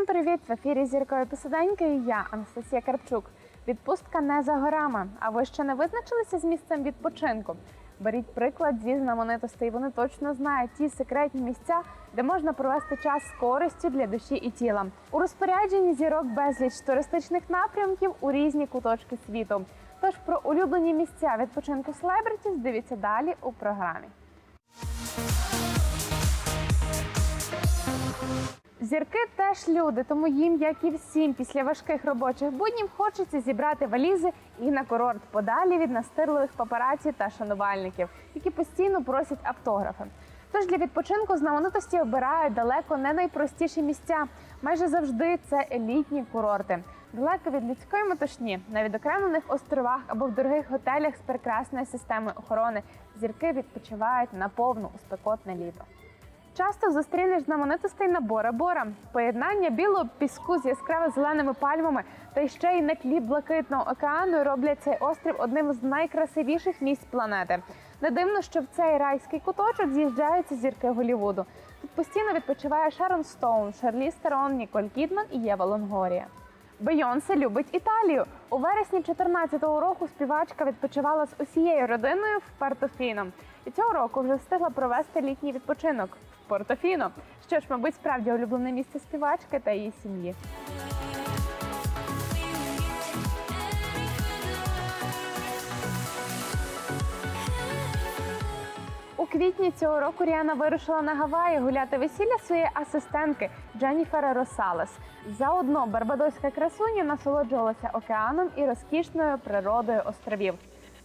Всім привіт! В ефірі зіркою посиденьки я, Анастасія Карпчук. Відпустка не за горами. А ви ще не визначилися з місцем відпочинку? Беріть приклад зі знаменитостей. Вони точно знають ті секретні місця, де можна провести час з користю для душі і тіла. У розпорядженні зірок безліч туристичних напрямків у різні куточки світу. Тож про улюблені місця відпочинку селебритіс дивіться далі у програмі. Зірки теж люди, тому їм, як і всім, після важких робочих буднів хочеться зібрати валізи і на курорт подалі від настирливих папараці та шанувальників, які постійно просять автографи. Тож для відпочинку знаменитості обирають далеко не найпростіші місця. Майже завжди це елітні курорти. Далеко від людської метушні, на відокремлених островах або в дорогих готелях з прекрасною системою охорони зірки відпочивають на повну у спекотне літо. Часто зустрінеш знаменитостей на Бора-Бора. Поєднання білого піску з яскраво зеленими пальмами та ще й на тлі блакитного океану роблять цей острів одним з найкрасивіших місць планети. Не дивно, що в цей райський куточок з'їжджаються зірки Голівуду. Тут постійно відпочиває Шерон Стоун, Шарлі Стерон, Ніколь Кідман і Єва Лонгорія. Бейонсе любить Італію. У вересні 2014 року співачка відпочивала з усією родиною в Портофіно. І цього року вже встигла провести літній відпочинок Портофіно. Що ж, мабуть, справді улюблене місце співачки та її сім'ї. У квітні цього року Ріана вирушила на Гаваї гуляти весілля своєї асистентки Дженніфера Росалес. Заодно барбадоська красуня насолоджувалася океаном і розкішною природою островів.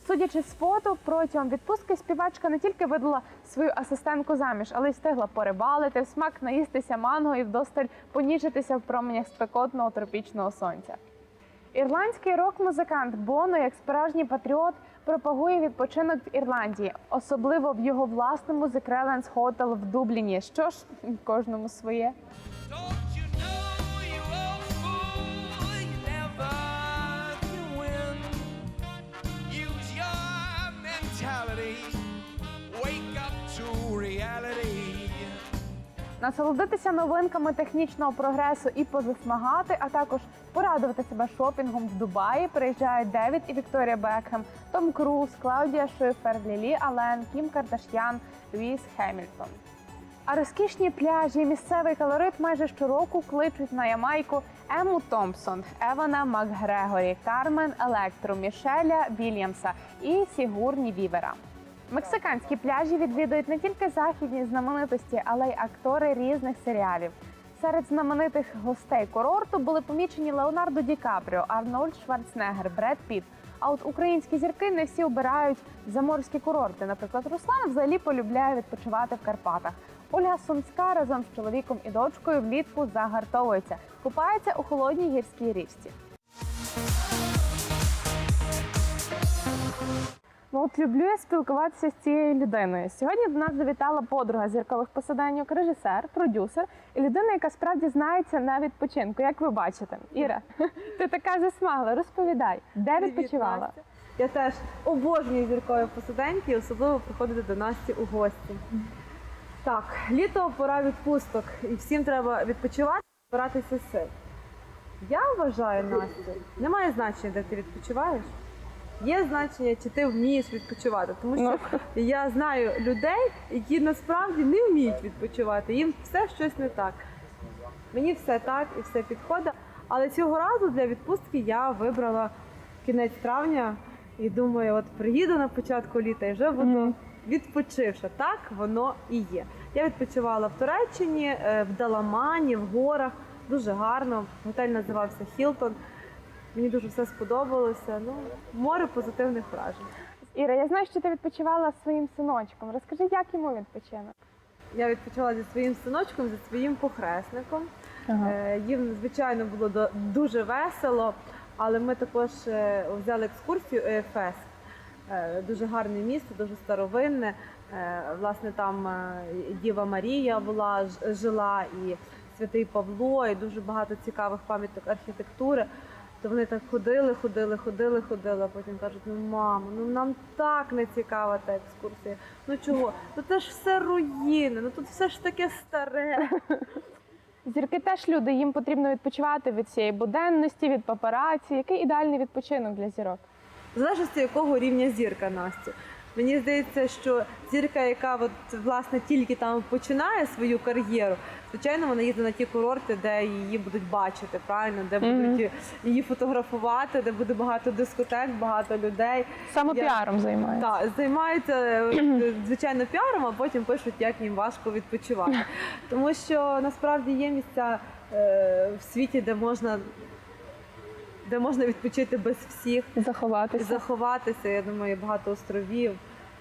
Судячи з фото, протягом відпустки співачка не тільки видала свою асистентку заміж, але й встигла порибалити, в смак наїстися манго і вдосталь поніжитися в променях спекотного тропічного сонця. Ірландський рок-музикант Боно, як справжній патріот, пропагує відпочинок в Ірландії, особливо в його власному The Crelands Hotel в Дубліні. Що ж, кожному своє. Насолодитися новинками технічного прогресу і позасмагати, а також порадувати себе шопінгом в Дубаї. Приїжджають Девід і Вікторія Бекхем, Том Круз, Клаудія Шифер, Лілі Ален, Кім Кардаш'ян, Льюіс Хемільтон. А розкішні пляжі місцевий колорит майже щороку кличуть на Ямайку Ему Томпсон, Евана Макгрегорі, Кармен Електру, Мішеля Вільямса і Сігурні Вівера. Мексиканські пляжі відвідують не тільки західні знаменитості, але й актори різних серіалів. Серед знаменитих гостей курорту були помічені Леонардо Ді Капріо, Арнольд Шварценеггер, Бред Піт. А от українські зірки не всі обирають заморські курорти. Наприклад, Руслан взагалі полюбляє відпочивати в Карпатах. Ольга Сумська разом з чоловіком і дочкою влітку загартовується, купається у холодній гірській річці. Ну от люблю я спілкуватися з цією людиною. Сьогодні до нас завітала подруга зіркових посаденьок, режисер, продюсер і людина, яка справді знається на відпочинку. Як ви бачите, Іра, ти така засмагла. Розповідай, де відпочивала? Я теж обожнюю зіркові посиденьки, і особливо приходити до Насті у гості. Так, літо пора відпусток, і всім треба відпочивати, збиратися сил. Я вважаю, Настя, немає значення, де ти відпочиваєш. Є значення, чи ти вмієш відпочивати, тому що я знаю людей, які насправді не вміють відпочивати. Їм все щось не так. Мені все так і все підходить. Але цього разу для відпустки я вибрала кінець травня і думаю, от приїду на початку літа і вже буду відпочивши. Так воно і є. Я відпочивала в Туреччині, е, в Даламані, в горах. Дуже гарно. Готель називався Хілтон. Мені дуже все сподобалося. Ну, море позитивних вражень. Іра, я знаю, що ти відпочивала своїм синочком. Розкажи, як йому відпочинок? Я відпочивала зі своїм синочком, зі своїм похресником. Е, Їм, звичайно, було до- дуже весело, але ми також е, взяли екскурсію ЕФС. Е, Дуже гарне місто, дуже старовинне. Е, Власне, там е, Діва Марія була, ж- жила, і Святий Павло, і дуже багато цікавих пам'яток архітектури. То вони так ходили, ходили, ходили, ходили, а потім кажуть, ну мамо, ну нам так не цікава та екскурсія. Ну чого? Ну це ж все руїни, ну тут все ж таке старе. Зірки теж люди, їм потрібно відпочивати від цієї буденності, від папараці. Який ідеальний відпочинок для зірок? В залежності якого рівня зірка Настя. Мені здається, що зірка, яка от, власне тільки там починає свою кар'єру, звичайно, вона їде на ті курорти, де її будуть бачити, правильно, де будуть її фотографувати, де буде багато дискотек, багато людей. Самопіаром займаються. Так, займаються е, звичайно піаром, а потім пишуть, як їм важко відпочивати. Тому що насправді є місця е, в світі, де можна, де можна відпочити без всіх Заховатися. заховатися. Я думаю, багато островів.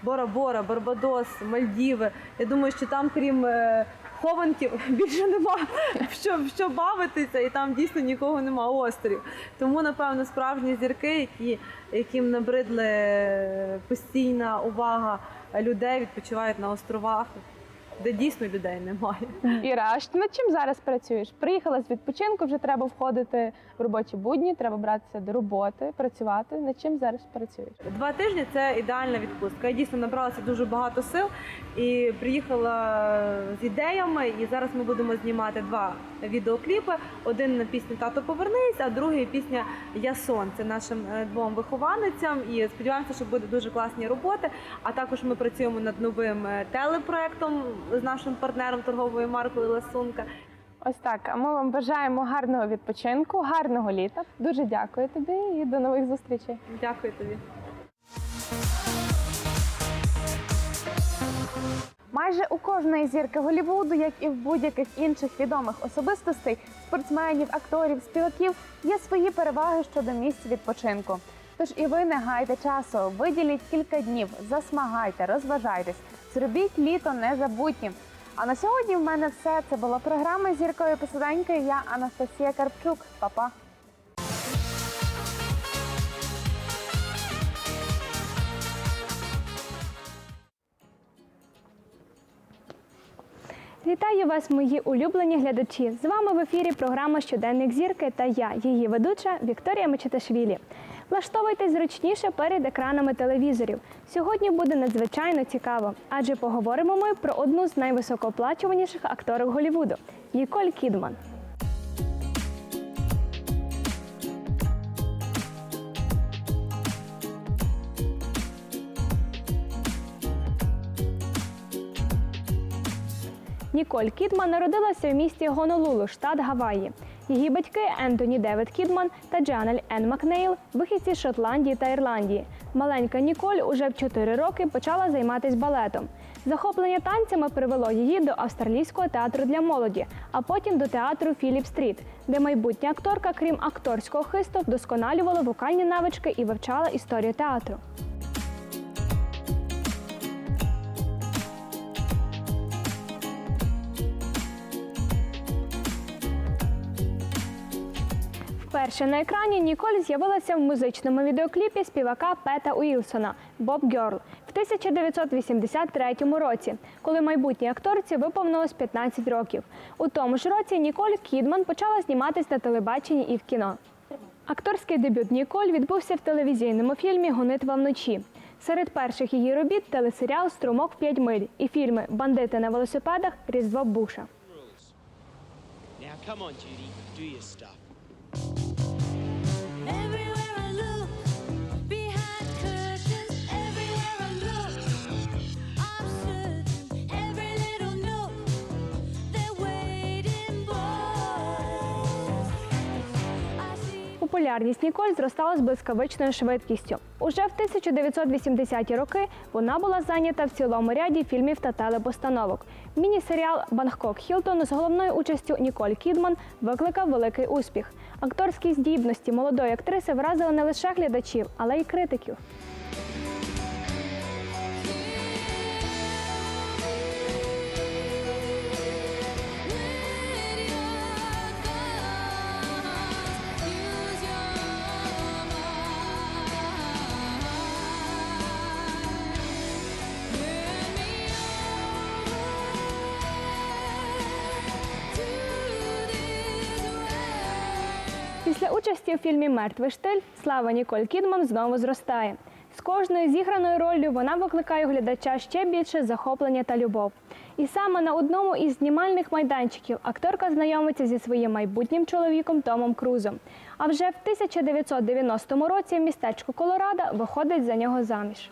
Бора-Бора, Барбадос, Мальдіви. Я думаю, що там, крім е, хованків, більше нема в що, що бавитися, і там дійсно нікого нема острів. Тому, напевно, справжні зірки, які, яким набридли е, постійна увага людей, відпочивають на островах, де дійсно людей немає. Іра, а над чим зараз працюєш? Приїхала з відпочинку, вже треба входити в робочі будні, треба братися до роботи, працювати. Над чим зараз працюєш? Два тижні це ідеальна відпустка. Я дійсно набралася дуже багато сил і приїхала з ідеями. І зараз ми будемо знімати два відеокліпи: один на пісню Тато повернись, а другий пісня Я сон. Це нашим е, двом вихованицям. І сподіваємося, що буде дуже класні роботи. А також ми працюємо над новим е, телепроектом з нашим партнером торговою маркою Ласунка. Ось так. А ми вам бажаємо гарного відпочинку, гарного літа. Дуже дякую тобі і до нових зустрічей. Дякую тобі. Майже у кожної зірки Голлівуду, як і в будь-яких інших відомих особистостей, спортсменів, акторів, співаків, є свої переваги щодо місць відпочинку. Тож і ви не гайте часу, виділіть кілька днів, засмагайте, розважайтесь, зробіть літо незабутнім. А на сьогодні в мене все. Це була програма зіркової посаденьки. Я Анастасія Карпчук. Па-па. Вітаю вас, мої улюблені глядачі. З вами в ефірі програма Щоденник зірки та я, її ведуча Вікторія Мечеташвілі. Влаштовуйтесь зручніше перед екранами телевізорів. Сьогодні буде надзвичайно цікаво, адже поговоримо ми про одну з найвисокооплачуваніших акторок Голлівуду – Ніколь Кідман. Ніколь Кідман народилася в місті Гонолулу, штат Гаваї. Її батьки Ентоні Девід Кідман та Джанель Енн Макнейл – вихідці з Шотландії та Ірландії. Маленька Ніколь уже в 4 роки почала займатися балетом. Захоплення танцями привело її до австралійського театру для молоді, а потім до театру Філіп Стріт, де майбутня акторка, крім акторського хисту, вдосконалювала вокальні навички і вивчала історію театру. Вперше на екрані Ніколь з'явилася в музичному відеокліпі співака Пета Уілсона Боб Гьорл в 1983 році, коли майбутній акторці виповнилось 15 років. У тому ж році Ніколь Кідман почала зніматись на телебаченні і в кіно. Акторський дебют Ніколь відбувся в телевізійному фільмі Гонитва вночі. Серед перших її робіт телесеріал Струмок в 5 миль і фільми Бандити на велосипедах Різдво Буша. Now, come on, Judy, do your stuff. Популярність Ніколь зростала з блискавичною швидкістю. Уже в 1980-ті роки вона була зайнята в цілому ряді фільмів та телепостановок. Міні-серіал Бангкок Хілтон з головною участю Ніколь Кідман викликав великий успіх. Акторські здібності молодої актриси вразили не лише глядачів, але й критиків. Після участі у фільмі Мертвий штиль слава Ніколь Кідман знову зростає. З кожною зіграною роллю вона викликає у глядача ще більше захоплення та любов. І саме на одному із знімальних майданчиків акторка знайомиться зі своїм майбутнім чоловіком Томом Крузом. А вже в 1990 році в містечку Колорадо виходить за нього заміж.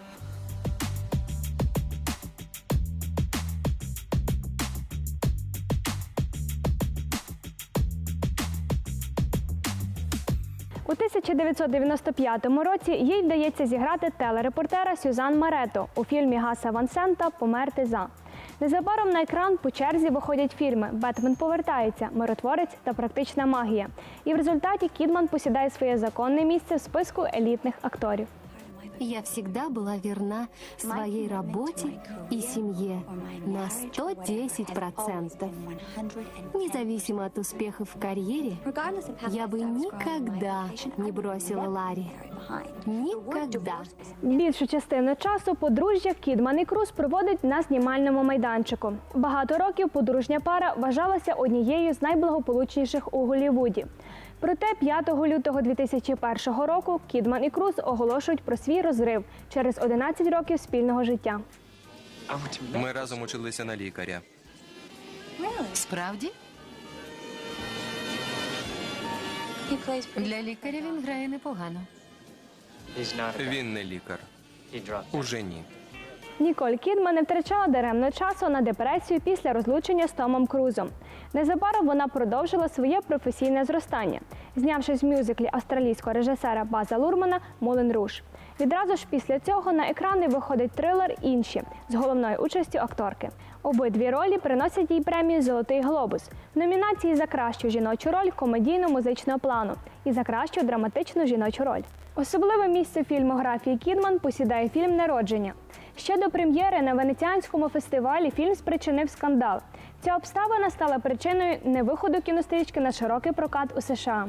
У 1995 році їй вдається зіграти телерепортера Сюзан Марето у фільмі Гаса Вансента Померти за. Незабаром на екран по черзі виходять фільми Бетмен повертається, Миротворець та Практична магія. І в результаті Кідман посідає своє законне місце в списку елітних акторів. Я всегда была верна своей работе и семье на 110%. Независимо от успехов в карьере, я бы никогда не бросила Ларри. Никогда. Більшу частину часу подружжя Кідман і Круз проводить на знімальному майданчику. Багато років подружня пара вважалася однією з найблагополучніших у Голлівуді. Проте 5 лютого 2001 року Кідман і Круз оголошують про свій розрив через 11 років спільного життя. Ми разом училися на лікаря. Справді? Для лікаря він грає непогано. Він не лікар. Уже ні. Ніколь Кідман не втрачала даремно часу на депресію після розлучення з Томом Крузом. Незабаром вона продовжила своє професійне зростання, знявшись в мюзиклі австралійського режисера База Лурмана Мулен Руш. Відразу ж після цього на екрани виходить трилер Інші з головною участю акторки. Обидві ролі приносять їй премію Золотий глобус в номінації за кращу жіночу роль комедійно-музичного плану і за кращу драматичну жіночу роль. Особливе місце фільмографії Кідман посідає фільм Народження. Ще до прем'єри на венеціанському фестивалі фільм спричинив скандал. Ця обставина стала причиною невиходу кінострічки на широкий прокат у США.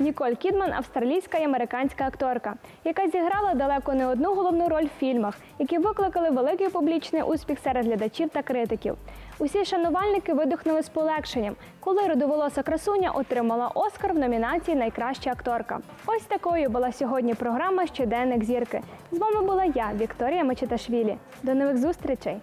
Ніколь Кідман австралійська і американська акторка, яка зіграла далеко не одну головну роль в фільмах, які викликали великий публічний успіх серед глядачів та критиків. Усі шанувальники видихнули з полегшенням, коли родоволоса красуня отримала Оскар в номінації Найкраща акторка. Ось такою була сьогодні програма Щоденник зірки. З вами була я, Вікторія Мечеташвілі. До нових зустрічей!